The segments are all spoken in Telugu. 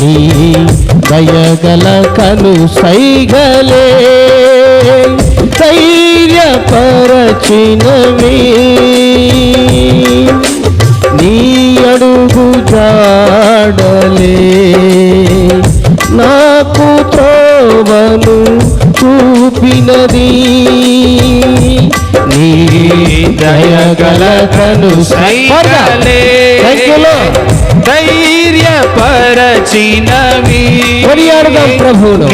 నీ దయగల కను సైగలే ధైర్యపరచినవి. నీ అడుగు జాడలే నాకు త్రోవను చూపినది. నీ దయగల కను సైకలే సైకిలో ధైర్యపరచినవి కొనియాడదాం ప్రభువును.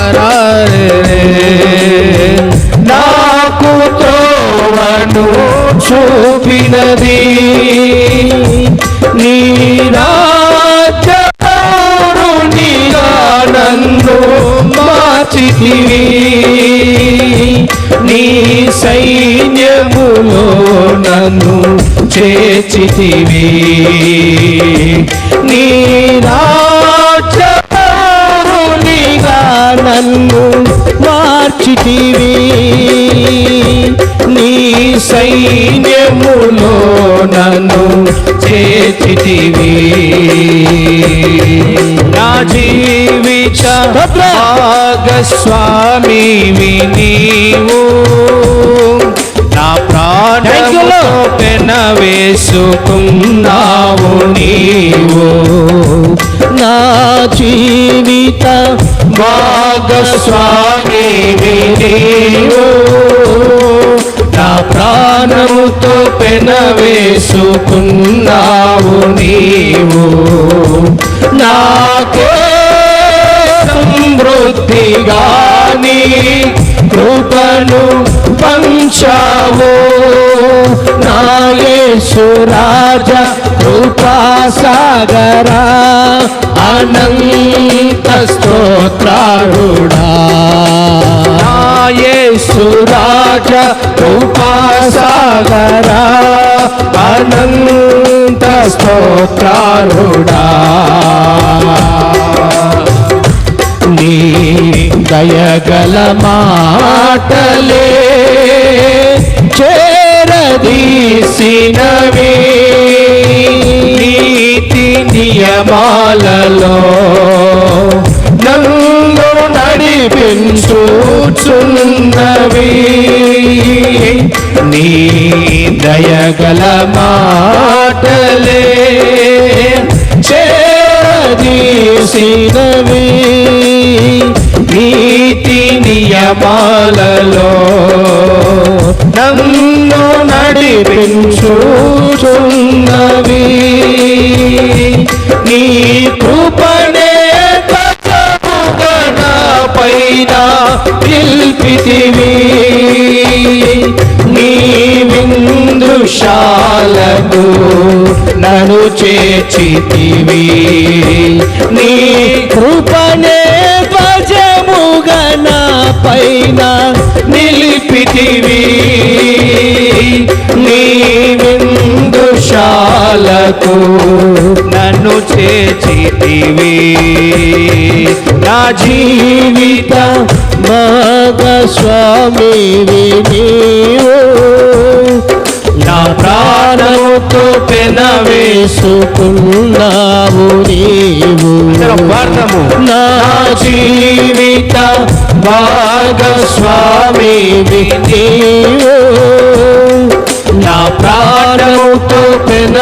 అరారే. నాకు త్రోవను చూపినది నీ రాజ్యపౌరునిగా నన్ను మార్చితివి నీ సైన్యములో నన్ను చేచితివి నీ రాజ్యపౌరునిగా నన్ను మార్చితివి. నీ సైన్యములో నన్ను చేర్చితివి నా జీవిత. భాగస్వామి నీవు నా Lord. పెన వేసుకున్నావు నీవు నా జీవిత భాగస్వామి నీవు ప్రాణముతో పెనవేసుకున్నావు నీవు. నాకే సమృద్ధిగాని కృపను పంచావు. నాగేశ్వరాజ కృపాసాగరా అనంత స్తోత్రారుడా నాయేసు రాజ అనంత స్తోత్రారుడా నీ దయగల మాటలే చేరదీసినవే. నీతి నియమాలలో నన్ను నడిపించు నడిపించుచున్నవి నీ దయగల మాటలే చేరదీసినవి. నీతి నియమాలలో నన్ను నడిపించు. నిల్పితివి నీ విందుశాలకు నన్ను చేర్చితివి. నీ కృపనే భజముగన పైన నిలిపితివి. నీ విందుశాలకు నన్ను చేచితివి నా జీవిత భాగస్వామి నీవు నా ప్రాణముతో పెన వేసుకున్నావు నీవు నా జీవిత భాగస్వామి నీవు నా ప్రాణముతో పెన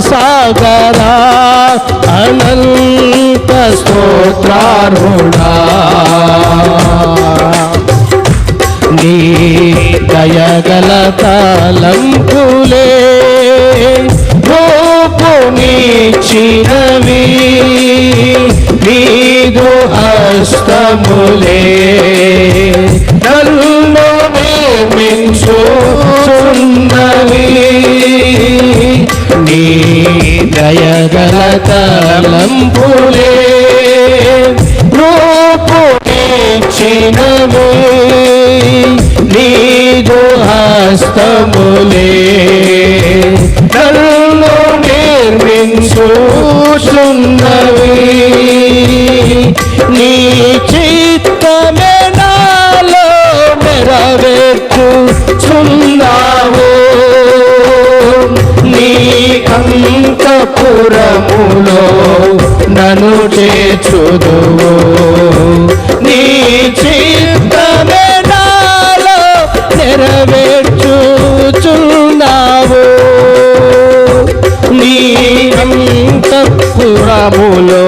సాగరా అనంత స్తోత్రార్హుడా. నీ దయగల తలంపులే రూపునిచ్చినవి నీదు దయగల తలంపులే రూపునిచ్చినవే నీదు హస్తములే నన్ను నిర్మించుచున్నవి నీ చిత్తమే నాలో నెరవేర్చుచున్నావు పురములో నను చేర్చుదువు. నీ చిత్తమే నాలో నెరవేర్చుచున్నావు. నీ అంత పురములో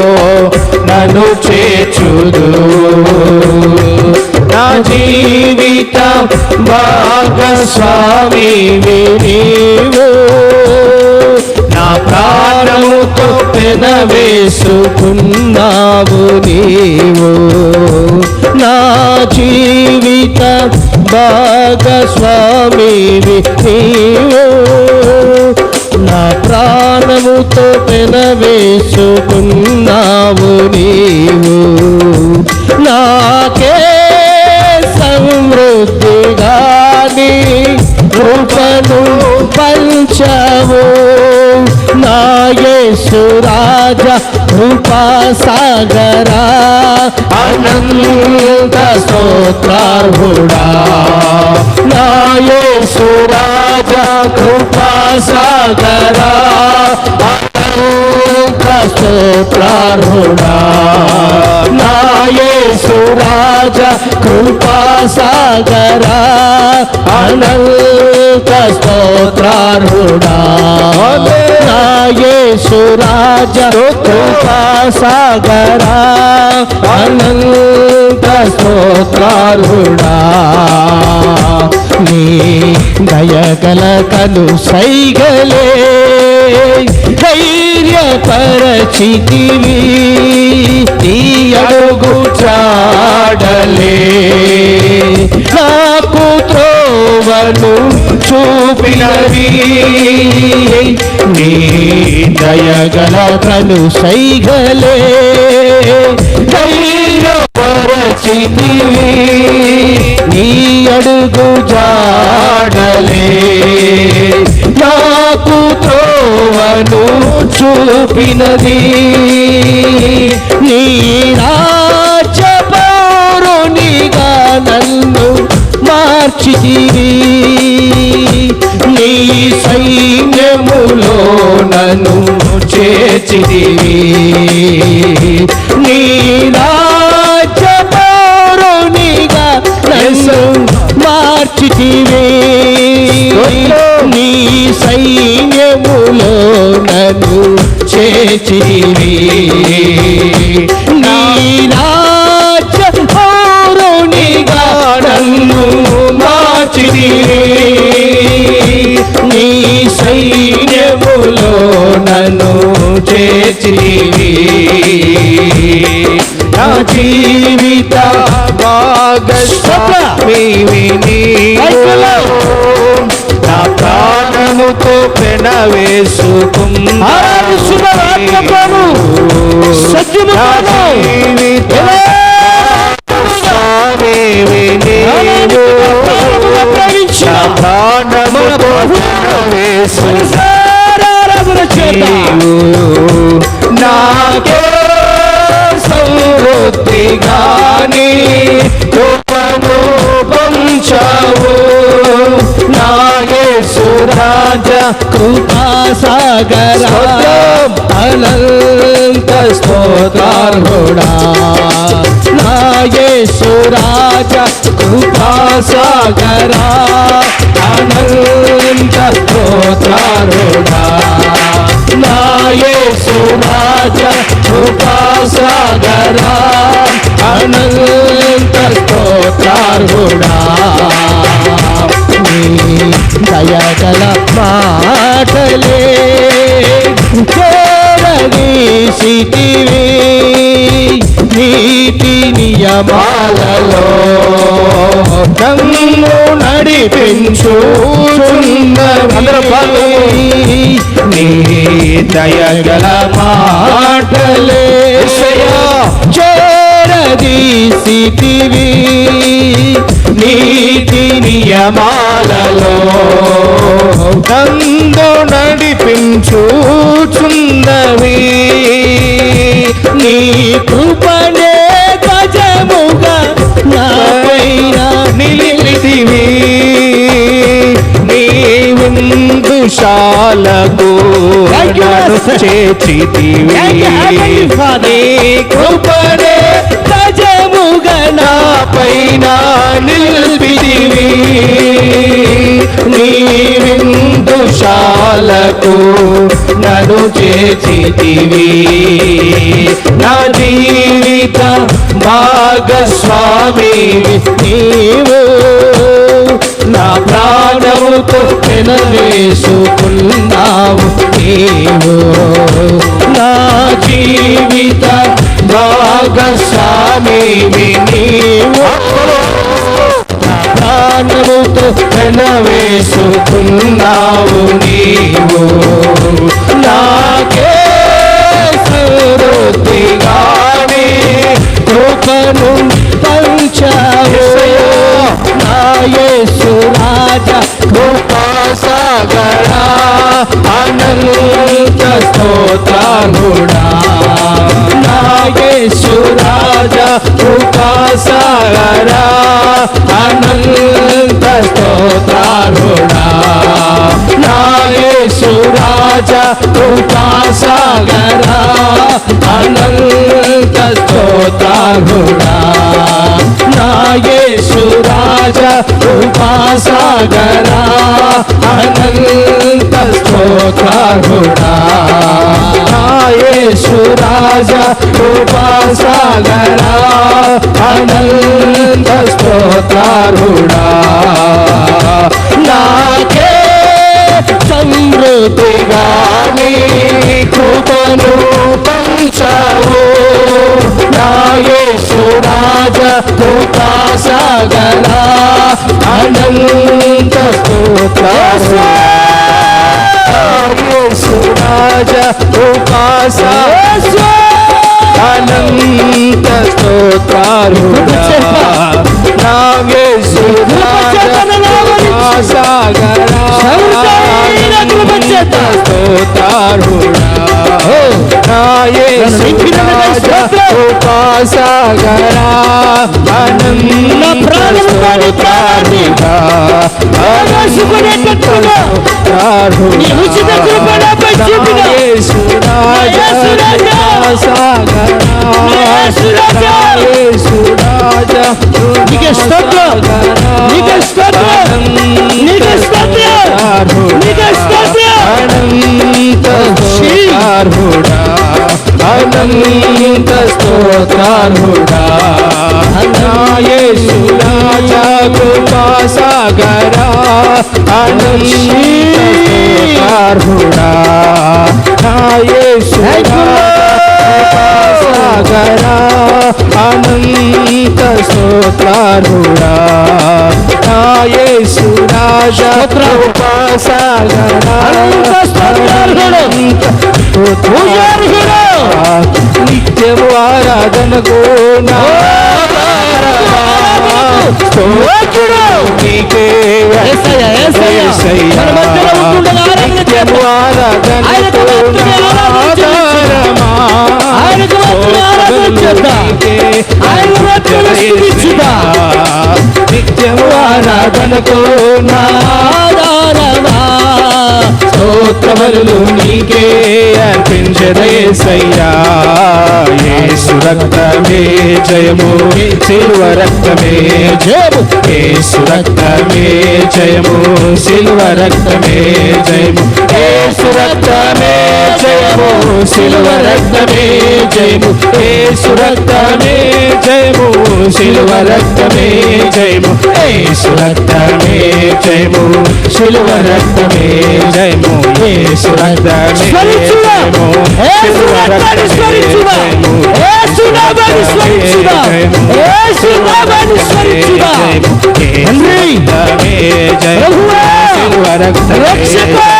నన్ను చేర్చుదు నా జీవిత భాగస్వామి నీవు ఉన్నావు నీవు. నా జీవిత భాగస్వామి నీవు. నా ప్రాణముతో పెనవేసుకున్నావు నీవు. నాకే సమృద్ధిగాని కృపను పంచవు. నాయసు రాజ కృపా సాగరా అనంత స్తోత్రార్హుడా. నాయసు రాజ కృపా సాగరా అనంత స్తోత్రార్హుడా. నాయసు రాజ కృపా సాగరా అనంత స్తోత్రార్హుడా. నాయసు రాజ కృపా సాగరా అనంత స్తోత్రార్హుడా. నీ దయగల కలు సైగలే ధైర్యపరచితివి. నీ అడుగు చాడలే నాకు త్రోవను చూపినవి. నీ దయగల తను సైగలే. ధైర్యపరచితివి. నీ అడుగు జాడలే. నాకు త్రోవను చూపినది. నీ రాజ్య పౌరునిగా నన్ను మార్చితివి. నీ సైన్యములో నన్ను చేర్చితివి. చేర్చితివి నీ రాజ్య పౌరునిగా నన్ను మార్చితివి నీ సైన్యములో నన్ను చేర్చితివి నా జీవిత భాగస్వామివి నీవు. నా ప్రాణముతో పెనవేసుకున్నా నా జీవిత భాగస్వామివి నీవు. నా ప్రాణముతో పెనవేసుకున్నా నాకే సమృద్ధిగాని కృపను రాజ కృపా సాగరా. అనంత స్తోత్రార్హుడా. నాయసు రాజ కృపా సాగరా అనంత స్తోత్రార్హుడా. నాయసు రాజ కృపా సాగరా అనంత స్తోత్రార్హుడా. దయగల మాటలే నీతి నియమాలలో నన్ను నడిపించు. నీ దయగల మాటలే చేరదీసితివి నీతి నియమాలలో నందు నడిపించుచున్నవి నీ కృపనే గజముగా నా పైన నిలిపితివి నీ విందుశాలకు. చేర్చితివి. నీ కృపనే కల్పితివి నీ విందుశాలకు నను చేతివి నా జీవిత భాగస్వామి నీవు. నా ప్రాణముతో పెనవేసుకున్నావు నీవు. నా జీవిత భాగస్వామి నీవు. ప్రాణముతో పెనవేసుకున్నావు నీవు. స్తోత్రాలుడా నా యేసు రాజా కృపాసాగర అనంత స్తోత్రాలుడా నా యేసు రాజా కృపాసాగర అనంత స్తోత్రాలుడా నా యేసు రాజా కృపాసాగర అనంత స్తోత్రాలుడా నాకే సమృద్ధిగా నీ కృపను పంచావు నా యేసు రాజా అనంత స్తోత్రాలు యేసు అనంత స్తోత్రాలు. కృపాసాగర అనంత స్తోత్రాలుడా నా యేసు నీకే స్తోత్రం. నీకే స్తోత్రం. నీకే స్తోత్రం. నీకే స్తోత్రం. అనంత స్తోత్రార్హుడా అనంత స్తోత్రార్హుడా నా యేసు రాజా కృపాసాగర అనంత స్తోత్రార్హుడా నా యేసు సాగర అనంత స్తోత్రారుడా నా యేసు రాజా కృపాసాగర అనంత. నిత్యము ఆరాధనకు నా స్తోత్రుడు నీకే యేసయ్య, యేసయ్య. మన మధ్యలో ఉంటుండగా ఆరాధన నిత్యము ఆరాధనకు ఆయనకు ఆధారమా. ఆయనకు ఆరాధన చేద్దాం. స్తుతించుదాం. నిత్యము స్తోత్రములు నీకే అర్పించదేసయ్యా యేసు రక్తమే జయము సిల్వ రక్తమే జయము. యేసు రక్తమే జయము సిల్వ రక్తమే జయము. యేసు రక్తమే జయము. సిల్వ రక్తమే జయము యేసు రక్తమే జయము. సిల్వ రక్తమే జయము యేసు రక్తమే జయము సిల్వ రక్తమే జయము యేసు రక్తమే. జయము. రక్తాన్ని రక్తమే. జయము యేసు నామాన్ని స్మరించుదా. యేసు నామాన్ని స్మరించుదా తండ్రి ప్రభువా. రక్షక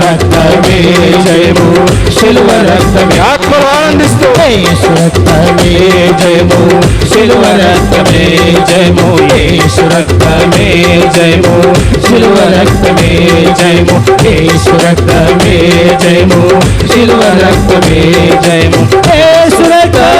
రక్తమే జయము సిల్వ రక్తమే ఆత్మలు ఆనందిస్తూ యేసు రక్తమే జయము సిల్వ రక్తమే జయము యేసు రక్తమే జయము సిల్వ రక్తమే జయము యేసు రక్తమే జయము సిల్వ రక్తమే జయము యేసు రక్తమే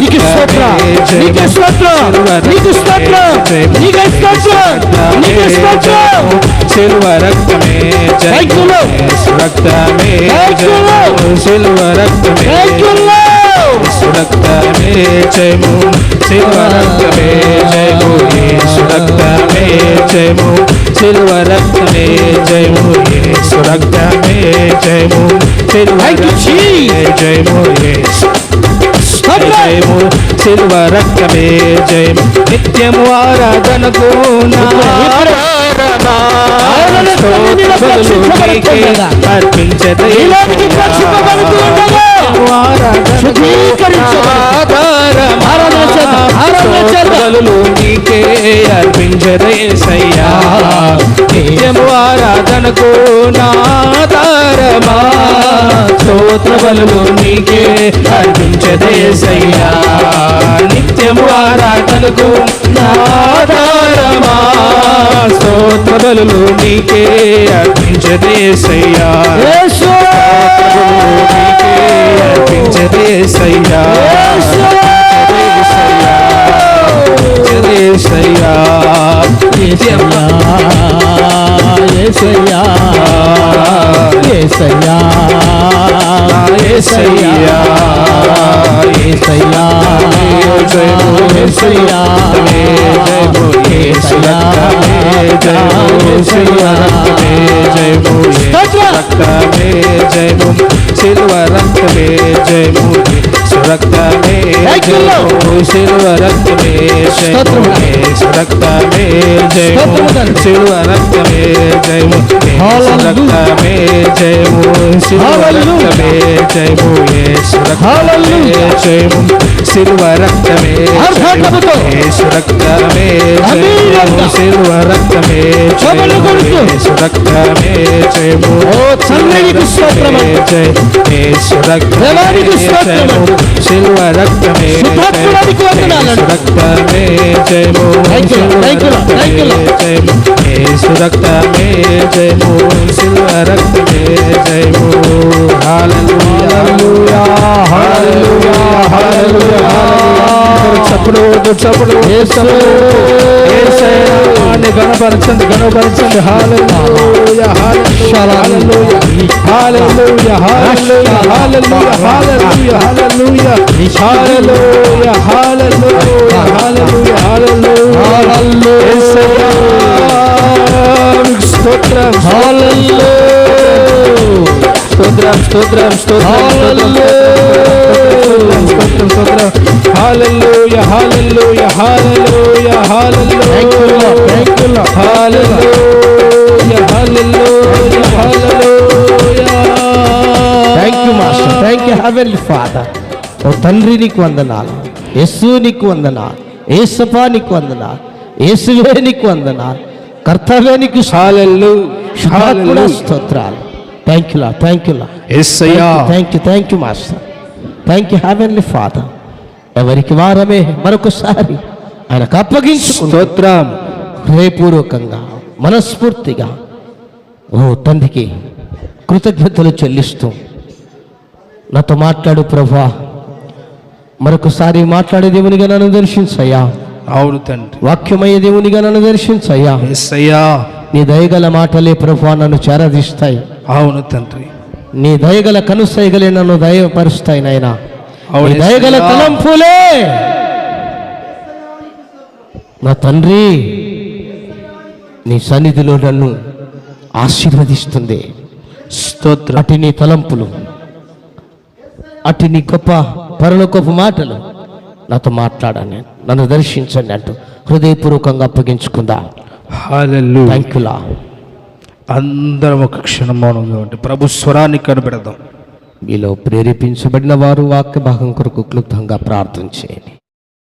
నీకు స్తోత్ర నీకు స్తోత్ర నీకు రక్తమే రక్తమే రక్తమే రక్తమే జయము శిల్వ రక్తమే జయము యేసు రక్తమే జయము శిల్వ రక్తమే జయము యేసు రక్తమే జయము శిల్వ రక్తమే జయము యేసు జయము శిల్వ రక్తమే జయము నిత్యము ఆరాధనకు అర్పించదు నీకే అర్పించదేసయ్యా స్తోత్రములు నీకే అర్పించదేసయ్యా. నిత్యము ఆరాధనకు నాతారమా స్తోత్రములు నీకే అర్పించదేసయ్యా నీకే పెంచదేశయ్యా ఏసయ్యా ఏసయ్యా ఏసయ్యా ఏసయ్యా ఏసయ్యా ఏసయ్యా ఏసయ్యా జయ జయ జయ జయ సిల్వ రక్తమే జయముని సురక్తమే జయము సిల్వ రక్తమే జయముని సురక్తమే జయము సిల్వ రక్తమే జయము సురక్తమే జయము సిల్వ రక్తమే జయము సురక్తమే జయము సిల్వ రక్తమే యేసు రక్తమే జయము సిల్వ రక్తమే యేసు రక్తమే జయము సన్ననికి స్తోత్రమే. జయ యేసు రక్తమే జయము సిల్వ రక్తమే యేసు రక్తమే జయము జయము యేసు రక్తమే జయము సిల్వ రక్తమే జయము చప్పుడు చప్పుడు. గణపరచండి గణపరచండి. హల్లెలూయా హల్లెలూయా హల్లెలూయా. హల్లెలూయా హల్లెలూయా హల్లెలూయా హల్లెలూయా హల్లెలూయా. హల్లెలూయా. యేసయ్యా మీకు స్తోత్రం హల్లెలూయా. స్తోత్రం స్తోత్రం స్తోత్రం స్తోత్రం స్తోత్రం. హాలలోయ హాలలోయ హాలలోయ హాలలోయ. హాలలోయ హాలలోయ హాలలోయ. Thank you master thank you heavenly father ఓ తండ్రి నీకు వందనాలు. యస్సు నీకు వందనాలు. ఏసపా నీకు వందనాలు. ఏసువే నీకు వందనాలు. కర్తవే నీకు శాలలు స్తోత్రాలు. Thank you law thank you law thank you thank you master thank you heavenly father ఎవరికి వారమే? మరొకసారి ఆయనకు అప్పగించుకుంటూ స్తోత్రం. హృదయపూర్వకంగా మనస్ఫూర్తిగా ఓ తండ్రికి కృతజ్ఞతలు చెల్లిస్తూ నాతో మాట్లాడు ప్రభా. మరొకసారి మాట్లాడే దేవునిగా నన్ను దర్శించయ్యా. అవును తండ్రి. వాక్యమయ్యే దేవునిగా నన్ను దర్శించయ్యా. నీ దయగల మాటలే ప్రభా నన్ను చేరదీస్తాయి. అవును తండ్రి. నీ దయగల కనుసైగలే నన్ను దయపరుస్తాయి నాయనా దయగల. తలంపులే నా తండ్రి నీ సన్నిధిలో నన్ను ఆశీర్వదిస్తుంది. స్తోత్రం. అటు నీ తలంపులు అటు నీ గొప్ప పరలోకపు మాటలు నాతో మాట్లాడాను నన్ను దర్శించండి అంటూ హృదయపూర్వకంగా అప్పగించుకుందా. థ్యాంక్ యులా అందరం ఒక క్షణం మౌనంగా ఉంటే ప్రభు స్వరాన్ని కనబెడదాం మీలో ప్రేరేపించబడిన వారు వాక్య భాగం కొరకు క్లుప్తంగా ప్రార్థన చేయండి.